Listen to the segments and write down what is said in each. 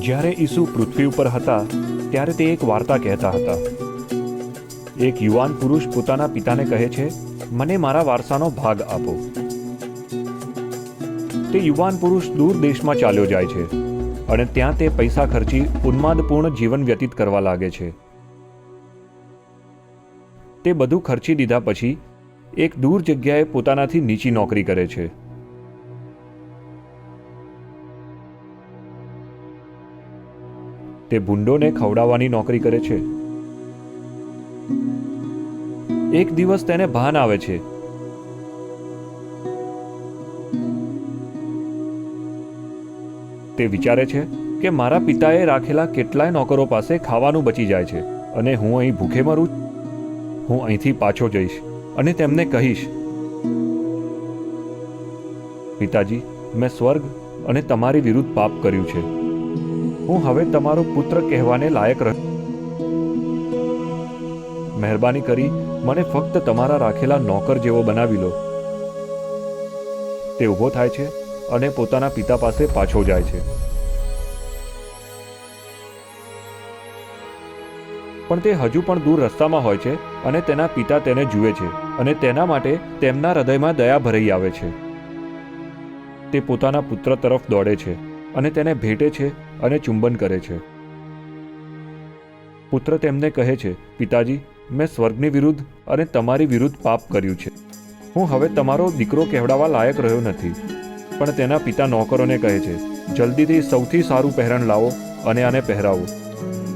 જ્યારે ઈસુ પૃથ્વી ઉપર હતા, ત્યારે તે એક વાર્તા કહેતા હતા. એક યુવાન પુરુષ પોતાના પિતાને કહે છે, મને મારા વારસાનો ભાગ આપો. તે યુવાન પુરુષ દૂર દેશમાં ચાલ્યો જાય છે અને ત્યાં તે પૈસા ખર્ચી ઉન્માદપૂર્ણ જીવન વ્યતીત કરવા લાગે છે. તે બધું ખર્ચી દીધા પછી, એક દૂર જગ્યાએ પોતાનાથી નીચી નોકરી કરે છે. તે ભૂંડોને ખવડાવવાની નોકરી કરે છે. એક દિવસ તેને ભાન આવે છે. તે વિચારે છે કે મારા પિતાએ રાખેલા કેટલાય નોકરો પાસે ખાવાનું બચી જાય છે અને હું અહીં ભૂખે મરું હું અહીંથી પાછો જઈશ અને તેમને કહીશ, પિતાજી, મેં સ્વર્ગ અને તમારી વિરુદ્ધ પાપ કર્યું છે. હું હવે તમારો પુત્ર કહેવાને લાયક રહ. મહેરબાની કરી મને ફક્ત તમારા રાખેલા નોકર જેવો બનાવી લો. તે ઊભો થાય છે અને પોતાના પિતા પાસે પાછો જાય છે. પણ તે હજુ પણ દૂર રસ્તામાં હોય છે અને તેના પિતા તેને જુએ છે અને તેના માટે તેમના હૃદયમાં દયા ભરાઈ આવે છે. તે પોતાના પુત્ર તરફ દોડે છે અને તેને ભેટે છે અને ચુંબન કરે છે. પુત્ર તેમને કહે છે, પિતાજી, મેં સ્વર્ગની વિરુદ્ધ અને તમારી વિરુદ્ધ પાપ કર્યું છે. હું હવે તમારો દીકરો કહેવડાવવા લાયક રહ્યો નથી. પણ તેના પિતા નોકરોને કહે છે, જલ્દીથી સૌથી સારું પહેરણ લાવો અને આને પહેરાવો.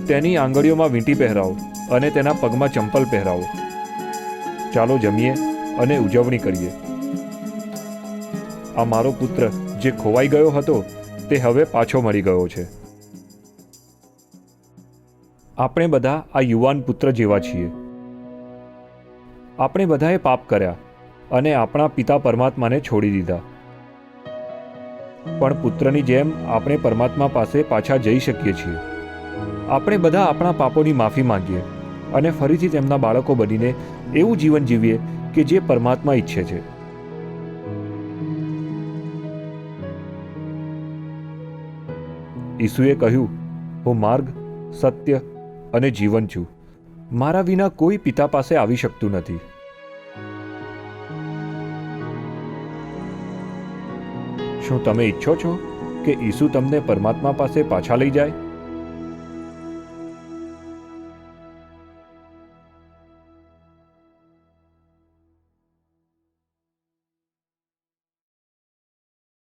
તેની આંગળીઓમાં વીંટી પહેરાવો અને તેના પગમાં ચંપલ પહેરાવો. ચાલો જમીએ અને ઉજવણી કરીએ. આ મારો પુત્ર, જે ખોવાઈ ગયો હતો તે હવે પાછો મળી ગયો છે. આપણે બધા આ યુવાન પુત્ર જેવા છીએ. આપણે બધાએ પાપ કર્યા અને આપણા પિતા પરમાત્માને છોડી દીધા. પણ પુત્રની જેમ આપણે પરમાત્મા પાસે પાછા જઈ શકીએ છીએ. આપણે બધા આપણા પાપોની માફી માંગીએ અને ફરીથી તેમના બાળકો બનીને એવું જીવન જીવીએ કે જે પરમાત્મા ઈચ્છે છે. ઈસુએ કહ્યું, હું માર્ગ, સત્ય અને જીવન છું. મારા વિના કોઈ પિતા પાસે આવી શકતું નથી. શું તમે ઈચ્છો છો કે ઈસુ તમને પરમાત્મા પાસે પાછા લઈ જાય?